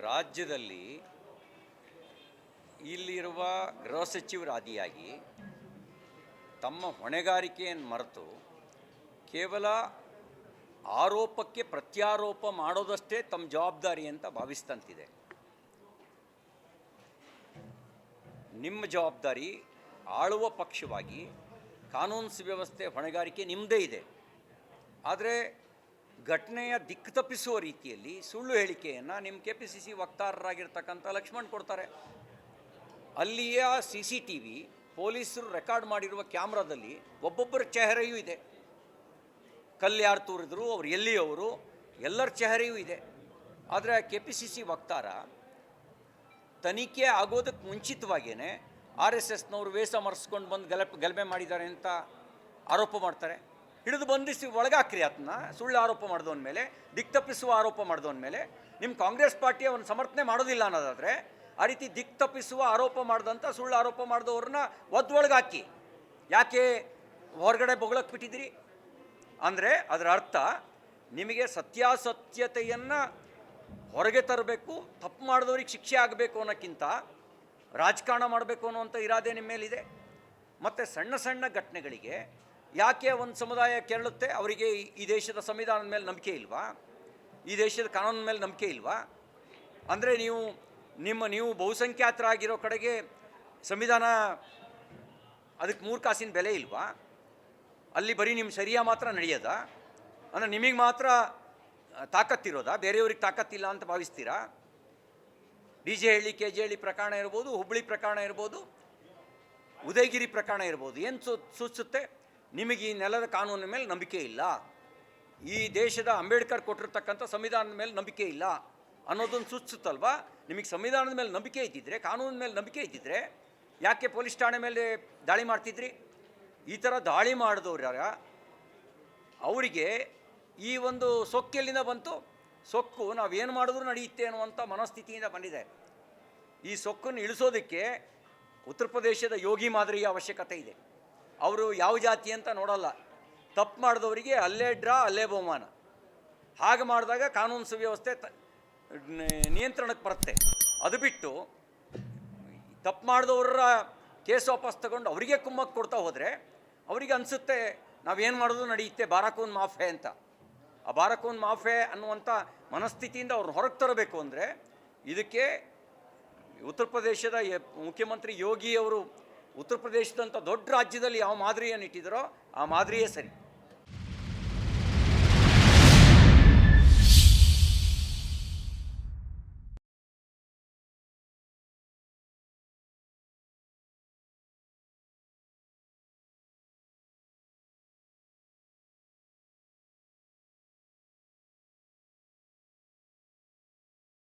ರಾಜ್ಯದಲ್ಲಿ ಇಲ್ಲಿರುವ ಗೃಹ ಸಚಿವರಾದಿಯಾಗಿ ತಮ್ಮ ಹೊಣೆಗಾರಿಕೆಯನ್ನು ಮರೆತು ಕೇವಲ ಆರೋಪಕ್ಕೆ ಪ್ರತ್ಯಾರೋಪ ಮಾಡೋದಷ್ಟೇ ತಮ್ಮ ಜವಾಬ್ದಾರಿ ಅಂತ ಭಾವಿಸ್ತಂತಿದೆ. ನಿಮ್ಮ ಜವಾಬ್ದಾರಿ ಆಳುವ ಪಕ್ಷವಾಗಿ ಕಾನೂನು ಸುವ್ಯವಸ್ಥೆ ಹೊಣೆಗಾರಿಕೆ ನಿಮ್ಮದೇ ಇದೆ. ಆದರೆ ಘಟನೆಯ ದಿಕ್ಕು ತಪ್ಪಿಸುವ ರೀತಿಯಲ್ಲಿ ಸುಳ್ಳು ಹೇಳಿಕೆಯನ್ನು ನಿಮ್ಮ ಕೆ ಪಿ ಸಿ ಸಿ ವಕ್ತಾರರಾಗಿರ್ತಕ್ಕಂಥ ಲಕ್ಷ್ಮಣ್ ಕೊಡ್ತಾರೆ. ಅಲ್ಲಿಯ ಸಿ ಸಿ ಟಿ ವಿ ಪೊಲೀಸರು ರೆಕಾರ್ಡ್ ಮಾಡಿರುವ ಕ್ಯಾಮ್ರಾದಲ್ಲಿ ಒಬ್ಬೊಬ್ಬರ ಚೆಹರೆಯೂ ಇದೆ. ಕಲ್ಲು ತೂರಿದ್ರು ಅವ್ರು ಎಲ್ಲಿಯವರು ಎಲ್ಲರ ಚೆಹರೆಯೂ ಇದೆ. ಆದರೆ ಕೆ ಪಿ ಸಿ ಸಿ ವಕ್ತಾರ ತನಿಖೆ ಆಗೋದಕ್ಕೆ ಮುಂಚಿತವಾಗಿಯೇ ಆರ್ ಎಸ್ ಎಸ್ನವರು ವೇಷ ಮರೆಸ್ಕೊಂಡು ಬಂದು ಗಲಪ್ ಗಲಭೆ ಮಾಡಿದ್ದಾರೆ ಅಂತ ಆರೋಪ ಮಾಡ್ತಾರೆ. ಹಿಡಿದು ಬಂಧಿಸಿ ಒಳಗಾಕ್ರಿ ಅದನ್ನ ಸುಳ್ಳು ಆರೋಪ ಮಾಡಿದವನ ಮೇಲೆ ದಿಕ್ ತಪ್ಪಿಸುವ ಆರೋಪ ಮಾಡಿದವನ ಮೇಲೆ ನಿಮ್ಮ ಕಾಂಗ್ರೆಸ್ ಪಾರ್ಟಿ ಅವನು ಸಮರ್ಥನೆ ಮಾಡೋದಿಲ್ಲ ಅನ್ನೋದಾದರೆ, ಆ ರೀತಿ ದಿಕ್ ತಪ್ಪಿಸುವ ಆರೋಪ ಮಾಡಿದಂಥ ಸುಳ್ಳು ಆರೋಪ ಮಾಡಿದವ್ರನ್ನ ಒದ್ದೊಳಗಾಕಿ ಯಾಕೆ ಹೊರಗಡೆ ಬೊಗಳಕ್ಕೆ ಬಿಟ್ಟಿದ್ದೀರಿ? ಅಂದರೆ ಅದರ ಅರ್ಥ, ನಿಮಗೆ ಸತ್ಯಾಸತ್ಯತೆಯನ್ನು ಹೊರಗೆ ತರಬೇಕು, ತಪ್ಪು ಮಾಡಿದವ್ರಿಗೆ ಶಿಕ್ಷೆ ಆಗಬೇಕು ಅನ್ನೋಕ್ಕಿಂತ ರಾಜಕಾರಣ ಮಾಡಬೇಕು ಅನ್ನುವಂಥ ಇರಾದೆ ನಿಮ್ಮ ಮೇಲಿದೆ. ಮತ್ತು ಸಣ್ಣ ಸಣ್ಣ ಘಟನೆಗಳಿಗೆ ಯಾಕೆ ಒಂದು ಸಮುದಾಯ ಕೆರಳುತ್ತೆ ಅವರಿಗೆ ಈ- ದೇಶದ ಸಂವಿಧಾನದ ಮೇಲೆ ನಂಬಿಕೆ ಇಲ್ವಾ? ಈ ದೇಶದ ಕಾನೂನಿನ ಮೇಲೆ ನಂಬಿಕೆ ಇಲ್ವಾ? ಅಂದರೆ ನೀವು, ನಿಮ್ಮ, ನೀವು ಬಹುಸಂಖ್ಯಾತರಾಗಿರೋ ಕಡೆಗೆ ಸಂವಿಧಾನ ಅದಕ್ಕೆ ಮೂರು ಕಾಸಿನ ಬೆಲೆ ಇಲ್ವಾ? ಅಲ್ಲಿ ಬರೀ ನಿಮ್ಮ ಶರೀರ ಮಾತ್ರ ನಡೆಯೋದ? ಅಂದರೆ ನಿಮಗೆ ಮಾತ್ರ ತಾಕತ್ತಿರೋದಾ ಬೇರೆಯವ್ರಿಗೆ ತಾಕತ್ತಿಲ್ಲ ಅಂತ ಭಾವಿಸ್ತೀರಾ? D J Halli, K J Halli ಪ್ರಕರಣ ಇರ್ಬೋದು ಹುಬ್ಬಳ್ಳಿ ಪ್ರಕರಣ ಇರ್ಬೋದು, ಉದಯಗಿರಿ ಪ್ರಕರಣ ಇರ್ಬೋದು, ಏನು ಸೂಚಿಸುತ್ತೆ ನಿಮಗೆ ಈ ನೆಲದ ಕಾನೂನಿನ ಮೇಲೆ ನಂಬಿಕೆ ಇಲ್ಲ. ಈ ದೇಶದ ಅಂಬೇಡ್ಕರ್ ಕೊಟ್ಟಿರ್ತಕ್ಕಂಥ ಸಂವಿಧಾನದ ಮೇಲೆ ನಂಬಿಕೆ ಇಲ್ಲ ಅನ್ನೋದೊಂದು ಸೂಚಿಸುತ್ತಲ್ವಾ? ನಿಮಗೆ ಸಂವಿಧಾನದ ಮೇಲೆ ನಂಬಿಕೆ ಇದ್ದಿದ್ರೆ, ಕಾನೂನಿನ ಮೇಲೆ ನಂಬಿಕೆ ಇದ್ದಿದ್ರೆ ಯಾಕೆ ಪೊಲೀಸ್ ಠಾಣೆ ಮೇಲೆ ದಾಳಿ ಮಾಡ್ತಿದ್ರಿ? ಈ ಥರ ದಾಳಿ ಮಾಡಿದವ್ರ ಅವರಿಗೆ ಈ ಒಂದು ಸೊಕ್ಕೆಲ್ಲಿಂದ ಬಂತು. ಸೊಕ್ಕು ನಾವೇನು ಮಾಡಿದ್ರು ನಡೆಯುತ್ತೆ ಅನ್ನುವಂಥ ಮನಸ್ಥಿತಿಯಿಂದ ಬಂದಿದೆ. ಈ ಸೊಕ್ಕನ್ನು ಇಳಿಸೋದಕ್ಕೆ ಉತ್ತರ ಪ್ರದೇಶದ ಯೋಗಿ ಮಾದರಿಯ ಅವಶ್ಯಕತೆ ಇದೆ. ಅವರು ಯಾವ ಜಾತಿ ಅಂತ ನೋಡಲ್ಲ. ತಪ್ಪು ಮಾಡಿದವರಿಗೆ ಅಲ್ಲೇ ಡ್ರಾ, ಅಲ್ಲೇ ಬಹುಮಾನ. ಹಾಗೆ ಮಾಡಿದಾಗ ಕಾನೂನು ಸುವ್ಯವಸ್ಥೆ ನಿಯಂತ್ರಣಕ್ಕೆ ಬರುತ್ತೆ. ಅದು ಬಿಟ್ಟು ತಪ್ಪು ಮಾಡಿದವರ ಕೇಸ್ ವಾಪಸ್ ತಗೊಂಡು ಅವರಿಗೆ ಕುಮ್ಮಕ್ಕೆ ಕೊಡ್ತಾ ಹೋದರೆ ಅವರಿಗೆ ಅನಿಸುತ್ತೆ ನಾವೇನು ಮಾಡೋದು ನಡೆಯುತ್ತೆ, ಬಾರಾಕೂನ್ ಮಾಫೆ ಅಂತ. ಆ ಬಾರಾಕೂನ್ ಮಾಫೆ ಅನ್ನುವಂಥ ಮನಸ್ಥಿತಿಯಿಂದ ಅವ್ರನ್ನ ಹೊರಗೆ ತರಬೇಕು ಅಂದರೆ ಇದಕ್ಕೆ ಉತ್ತರ ಪ್ರದೇಶದ ಮುಖ್ಯಮಂತ್ರಿ ಯೋಗಿ ಅವರು ಉತ್ತರ ಪ್ರದೇಶದಂಥ ದೊಡ್ಡ ರಾಜ್ಯದಲ್ಲಿ ಯಾವ ಮಾದರಿಯನ್ನು ಇಟ್ಟಿದ್ದಾರೋ ಆ ಮಾದರಿಯೇ ಸರಿ.